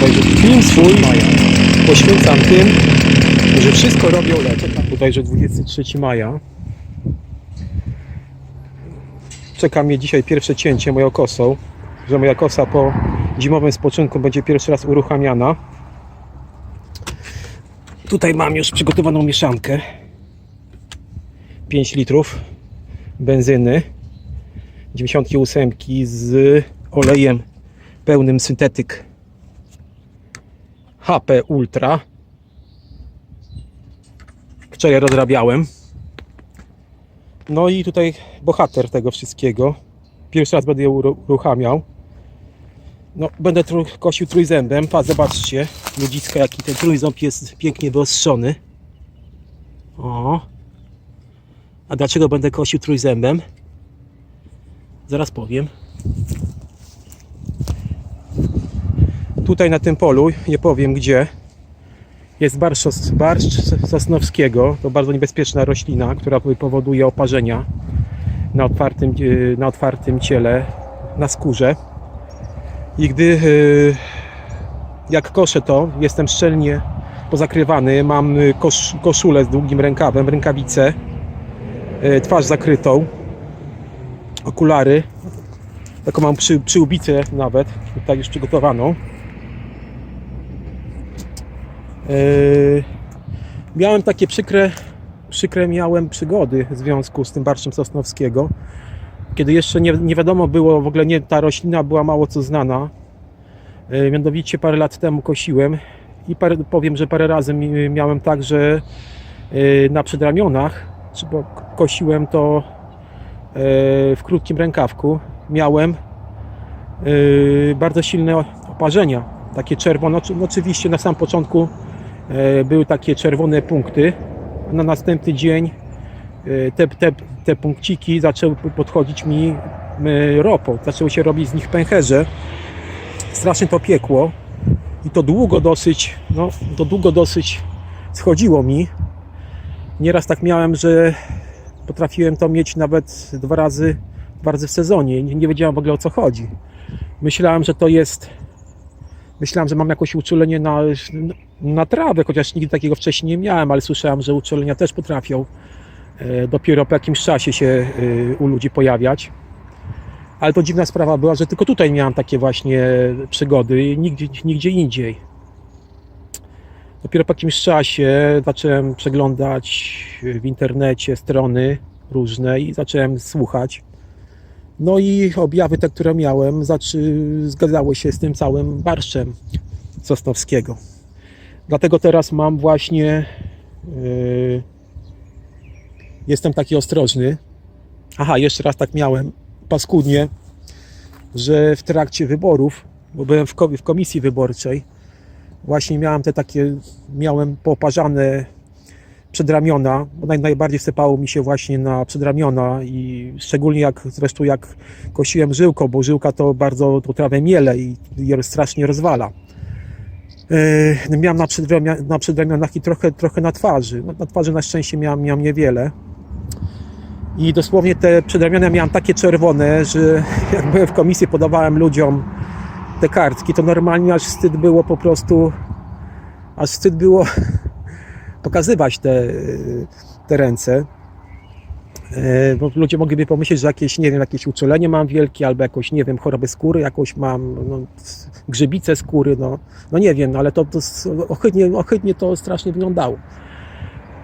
Także film swój poświęcam tym, że wszystko robią lepiej. Bodajże 23 maja. Czeka mnie dzisiaj pierwsze cięcie moją kosą, że moja kosa po zimowym spoczynku będzie pierwszy raz uruchamiana. Tutaj mam już przygotowaną mieszankę. 5 litrów benzyny 98 z olejem pełnym syntetyk HP Ultra. Wczoraj rozrabiałem. No i tutaj bohater tego wszystkiego. Pierwszy raz będę ją uru- uruchamiał. No, będę tru, kosił trójzębem. Pa, zobaczcie, ludziska, jaki ten trójząb jest pięknie wyostrzony. O. A dlaczego będę kosił trójzębem? Zaraz powiem. Tutaj na tym polu, nie powiem gdzie, jest barszcz, barszcz sosnowskiego. To bardzo niebezpieczna roślina, która powoduje oparzenia na otwartym, e, na otwartym ciele, na skórze. I gdy e, jak koszę to, jestem szczelnie pozakrywany, mam e, kosz, koszulę z długim rękawem, rękawice, twarz zakrytą, okulary, taką mam przy, przyłbicę nawet, tutaj już przygotowaną. Yy, miałem takie przykre, przykre miałem przygody w związku z tym barszczem sosnowskiego, kiedy jeszcze nie, nie wiadomo było, w ogóle nie, ta roślina była mało co znana. Yy, mianowicie parę lat temu kosiłem i parę, powiem, że parę razy mi- miałem tak, że yy, na przedramionach, czy kosiłem to yy, w krótkim rękawku, miałem yy, bardzo silne oparzenia, takie czerwone. Oczy- Oczywiście na samym początku były takie czerwone punkty. Na następny dzień e, te, te, te punkciki zaczęły podchodzić mi e, ropą. Zaczęły się robić z nich pęcherze. Strasznie to piekło i to długo dosyć, no to długo dosyć schodziło mi. Nieraz tak miałem, że potrafiłem to mieć nawet dwa razy, dwa razy w sezonie. Nie, nie wiedziałem w ogóle o co chodzi. Myślałem, że to jest Myślałem, że mam jakieś uczulenie na, na trawę, chociaż nigdy takiego wcześniej nie miałem, ale słyszałem, że uczulenia też potrafią e, dopiero po jakimś czasie się e, u ludzi pojawiać. Ale to dziwna sprawa była, że tylko tutaj miałem takie właśnie przygody, nigdzie, nigdzie indziej. Dopiero po jakimś czasie zacząłem przeglądać w internecie strony różne i zacząłem słuchać. No i objawy te, które miałem, zgadzały się z tym całym barszczem Sosnowskiego. Dlatego teraz mam właśnie. Yy, jestem taki ostrożny. Aha, jeszcze raz tak miałem paskudnie, że w trakcie wyborów, bo byłem w komisji wyborczej, właśnie miałem te takie, miałem poparzane przedramiona, naj, najbardziej sypało mi się właśnie na przedramiona i szczególnie jak zresztą jak kosiłem żyłką, bo żyłka to bardzo tą trawę miele i je strasznie rozwala. Yy, miałem na, przedramia, na przedramionach i trochę, trochę na twarzy. No, na twarzy na szczęście miałem, miałem niewiele. I dosłownie te przedramiona miałem takie czerwone, że jak byłem w komisji, podawałem ludziom te kartki, to normalnie aż wstyd było po prostu, aż wstyd było pokazywać te, te ręce. E, Bo ludzie mogliby pomyśleć, że jakieś, nie wiem, jakieś uczulenie mam wielkie, albo jakąś, nie wiem, chorobę skóry, jakąś mam, no, skóry, no, no nie wiem, ale to, to ohydnie, ohydnie to strasznie wyglądało.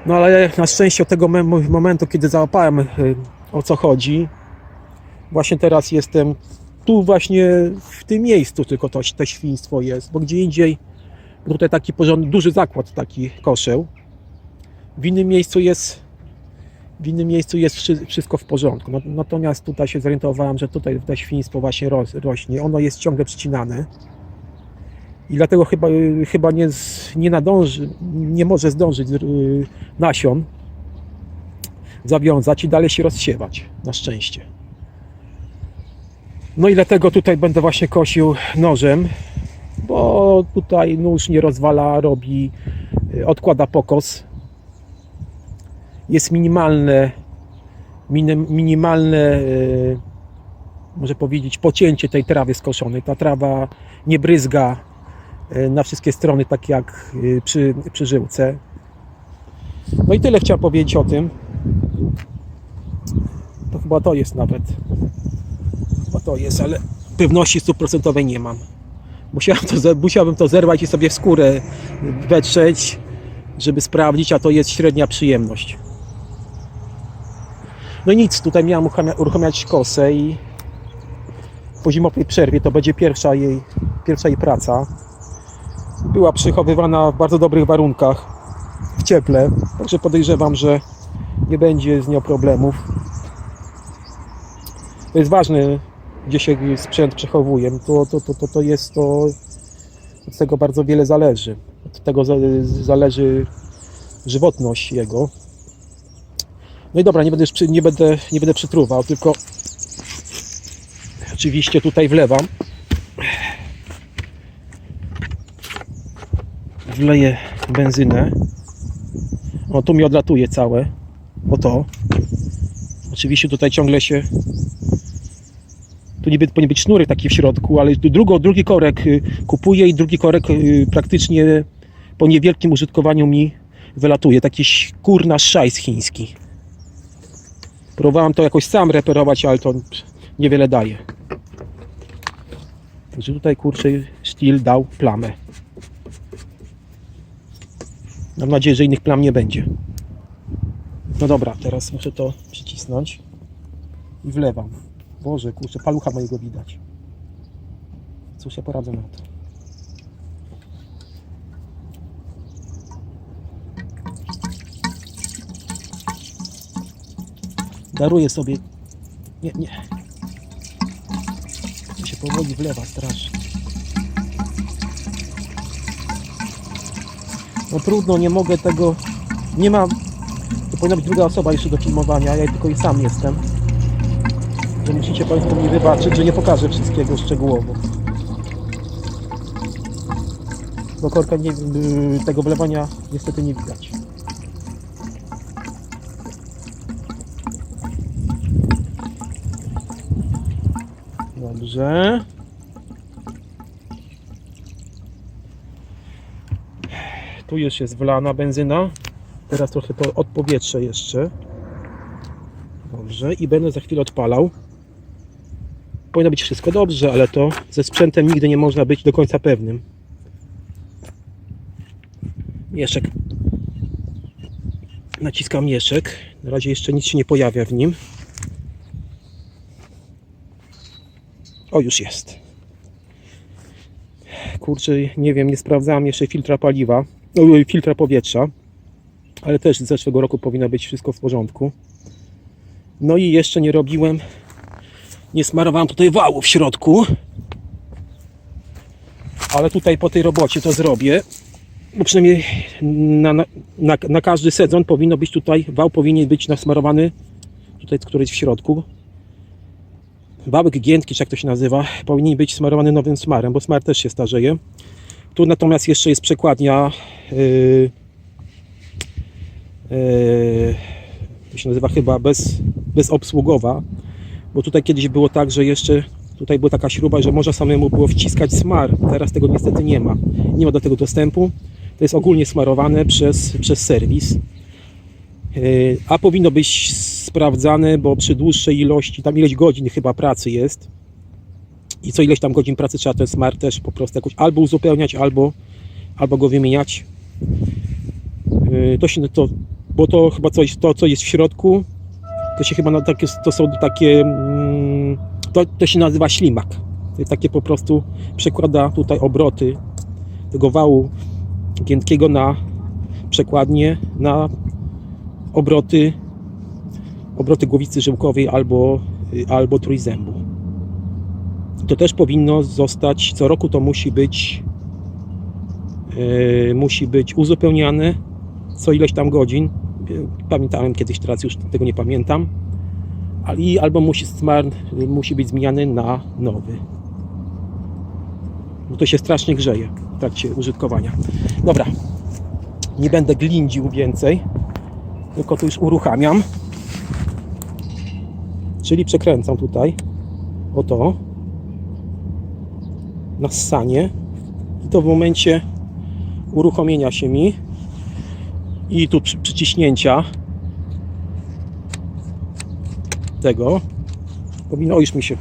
No ale na szczęście od tego momentu, kiedy załapałem e, o co chodzi, właśnie teraz jestem tu właśnie w tym miejscu tylko to, to świństwo jest, bo gdzie indziej bo tutaj taki porządny, duży zakład taki koszeł. W innym miejscu jest w innym miejscu jest wszy- wszystko w porządku. Natomiast tutaj się zorientowałem, że tutaj to świństwo właśnie rośnie. Ono jest ciągle przycinane. I dlatego chyba, chyba nie, nie nadąży, nie może zdążyć yy, nasion zawiązać i dalej się rozsiewać. Na szczęście. No i dlatego tutaj będę właśnie kosił nożem bo tutaj nóż nie rozwala, robi, y, odkłada pokos. Jest minimalne, minim, minimalne, y, może powiedzieć, pocięcie tej trawy skoszonej. Ta trawa nie bryzga e, na wszystkie strony, tak jak e, przy, przy żyłce. No i tyle chciałem powiedzieć o tym. To chyba to jest nawet. Chyba to jest, ale pewności stuprocentowej nie mam. Musiałem to, musiałbym to zerwać i sobie w skórę wetrzeć, żeby sprawdzić, a to jest średnia przyjemność. No nic, tutaj uruchamia- uruchamiać kosę i po zimowej przerwie to będzie pierwsza jej, pierwsza jej praca. Była przechowywana w bardzo dobrych warunkach, w cieple, także podejrzewam, że nie będzie z nią problemów. To jest ważne, gdzie się sprzęt przechowuje. To, to, to, to, to jest to, od tego bardzo wiele zależy. Od tego za- zależy żywotność jego. No i dobra, nie będę, już nie będę, nie będę przytruwał, tylko oczywiście tutaj wlewam. Wleję benzynę. O, tu mi odlatuje całe. O to. Oczywiście tutaj ciągle się tu niby powinien być sznurek taki w środku, ale drugo, drugi korek y, kupuję i drugi korek y, praktycznie po niewielkim użytkowaniu mi wylatuje. Taki kurna szajs chiński. Próbowałem to jakoś sam reperować, ale to niewiele daje. Także tutaj kurczę Steel dał plamę. Mam nadzieję, że innych plam nie będzie. No dobra, teraz muszę to przycisnąć i wlewam. Boże, kurczę, palucha mojego widać. Cóż ja poradzę na to. Daruję sobie. Nie, nie. To się powoli wlewa strasznie. No trudno, nie mogę tego. Nie ma. To powinna być druga osoba jeszcze do filmowania. Ja tylko i sam jestem że musicie Państwo mi wybaczyć, że nie pokażę wszystkiego szczegółowo. Bo korka nie, tego wlewania niestety nie widać. Dobrze. Tu już jest wlana benzyna. Teraz trochę to odpowietrzę jeszcze. Dobrze, i będę za chwilę odpalał. Powinno być wszystko dobrze, ale to ze sprzętem nigdy nie można być do końca pewnym. Mieszek. Naciskam mieszek. Na razie jeszcze nic się nie pojawia w nim. O, już jest. Kurczę, nie wiem, nie sprawdzałem jeszcze filtra paliwa, no, filtra powietrza, ale też z zeszłego roku powinno być wszystko w porządku. No i jeszcze nie robiłem, nie smarowałem tutaj wału w środku. Ale tutaj po tej robocie to zrobię. Bo przynajmniej na, na, na, na każdy sezon powinno być tutaj, wał powinien być nasmarowany tutaj któryś w środku. Wałek giętki, czy jak to się nazywa, powinien być smarowany nowym smarem, bo smar też się starzeje. Tu natomiast jeszcze jest przekładnia yy, yy, to się nazywa chyba bez, bezobsługowa, bo tutaj kiedyś było tak, że jeszcze tutaj była taka śruba, że można samemu było wciskać smar. Teraz tego niestety nie ma. Nie ma do tego dostępu. To jest ogólnie smarowane przez, przez serwis. Yy, A powinno być sprawdzane, bo przy dłuższej ilości, tam ileś godzin chyba pracy jest i co ileś tam godzin pracy trzeba ten smar też po prostu jakoś albo uzupełniać, albo, albo go wymieniać. Yy, To się to, bo to chyba coś, to co jest w środku, to się chyba na takie, to są takie, mm, to, to się nazywa ślimak. Takie po prostu przekłada tutaj obroty tego wału giętkiego na przekładnie na obroty obroty głowicy żyłkowej albo, y, albo trójzębu. To też powinno zostać, co roku to musi być yy, musi być uzupełniane co ileś tam godzin. Yy, Pamiętałem kiedyś, teraz już tego nie pamiętam. I albo musi smar y, musi być zmieniany na nowy. Bo to się strasznie grzeje w trakcie użytkowania. Dobra, nie będę glindził więcej, tylko tu już uruchamiam. Czyli przekręcam tutaj. O to na ssanie. I to w momencie uruchomienia się mi. I tu przy, przyciśnięcia tego. Powinno, już mi się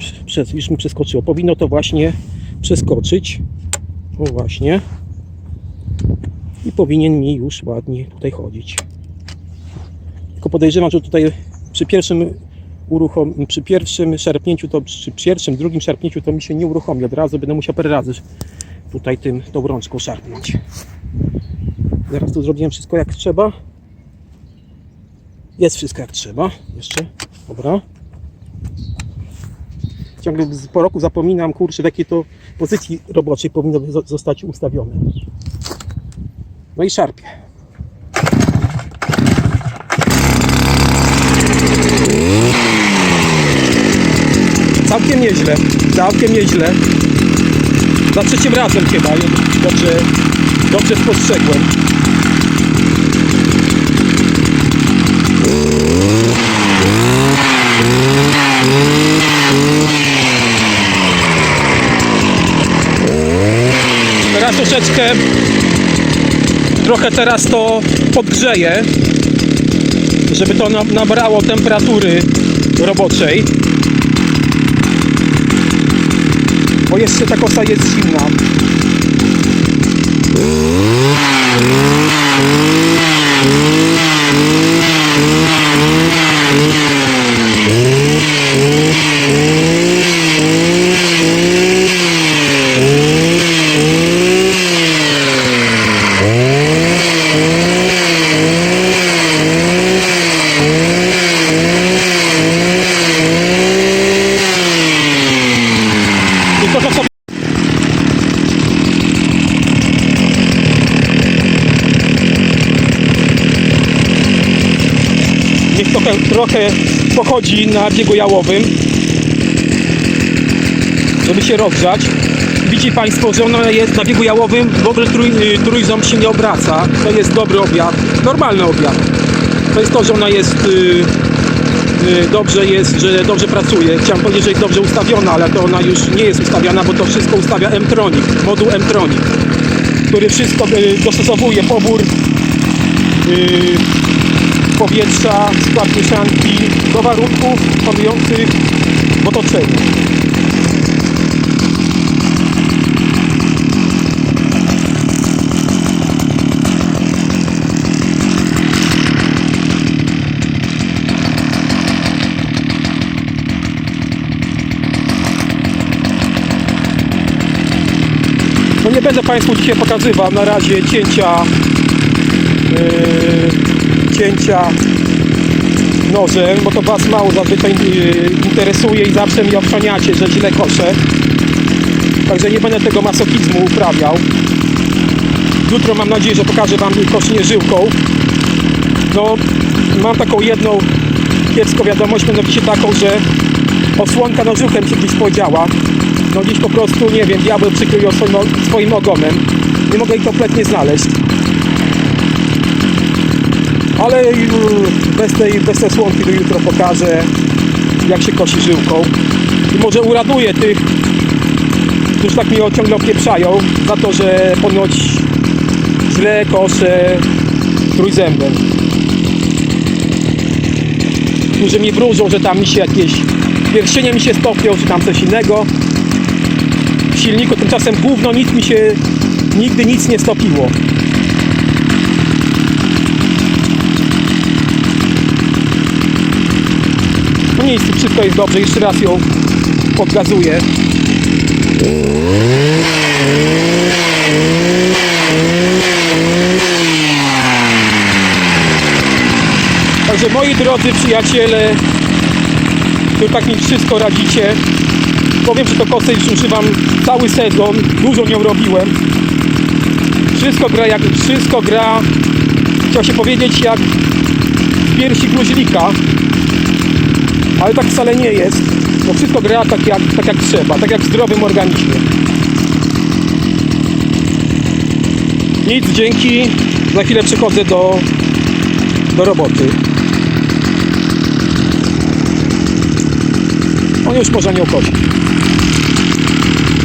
już mi przeskoczyło, powinno to właśnie przeskoczyć, o właśnie. I powinien mi już ładnie tutaj chodzić. Tylko podejrzewam, że tutaj przy pierwszym uruchom, przy pierwszym szarpnięciu, to przy pierwszym, drugim szarpnięciu to mi się nie uruchomi. Od razu będę musiał parę razy tutaj tym, tą rączką szarpnąć. Zaraz tu zrobiłem wszystko jak trzeba. Jest wszystko jak trzeba. Jeszcze. Dobra. Ciągle po roku zapominam, kurczę, w jakiej to pozycji roboczej powinno zo- zostać ustawione. No i szarpie. Całkiem nieźle, całkiem nieźle. Za trzecim razem chyba, dobrze, dobrze spostrzegłem. Teraz troszeczkę, trochę teraz to podgrzeję, żeby to na- nabrało temperatury roboczej. Bo jeszcze ta kosa jest zimna. I to, to sobie Niech trochę, trochę na biegu jałowym, żeby się rozgrzać. Widzi Państwo, że ona jest na biegu jałowym, w ogóle trój, y, trójząb się nie obraca. To jest dobry objazd, normalny objazd. To jest to, że ona jest y, y, dobrze jest, że dobrze pracuje. Chciałem powiedzieć, że jest dobrze ustawiona, ale to ona już nie jest ustawiana, bo to wszystko ustawia M-Tronic, moduł M-Tronic, który wszystko dostosowuje pobór powietrza, skład mieszanki do warunków panujących w otoczeniu. No nie będę Państwu dzisiaj pokazywał na razie cięcia yy, cięcia nożem, bo to Was mało zazwyczaj yy, interesuje i zawsze mi obszaniacie, że źle koszę. Także nie będę tego masochizmu uprawiał. Jutro mam nadzieję, że pokażę Wam koszenie żyłką. No, mam taką jedną kiepską wiadomość, mianowicie taką, że osłonka nożuchem się gdzieś podziała. No gdzieś po prostu, nie wiem, diabeł przykrył swoim, swoim ogonem. Nie mogę jej kompletnie znaleźć. Ale bez tej, bez tej słonki to jutro pokażę, jak się kosi żyłką. I może uraduję tych, którzy tak mnie ciągle opieprzają, za to, że ponoć źle koszę trójzębem. Którzy mi wróżą, że tam mi się jakieś pierścienie mi się stopią, czy tam coś innego. W silniku tymczasem gówno nic mi się nigdy nic nie stopiło. No nic, wszystko jest dobrze, jeszcze raz ją podgazuję. Także moi drodzy przyjaciele, którzy tak mi wszystko radzicie, powiem, że to kosę już używam cały sezon, dużo nią robiłem. Wszystko gra jak, wszystko gra, chciał się powiedzieć jak piersi gruźlika, ale tak wcale nie jest. Bo wszystko gra tak jak, tak jak trzeba, tak jak w zdrowym organizmie. Nic, dzięki. Za chwilę przychodzę do, do roboty. On już może nie okosić.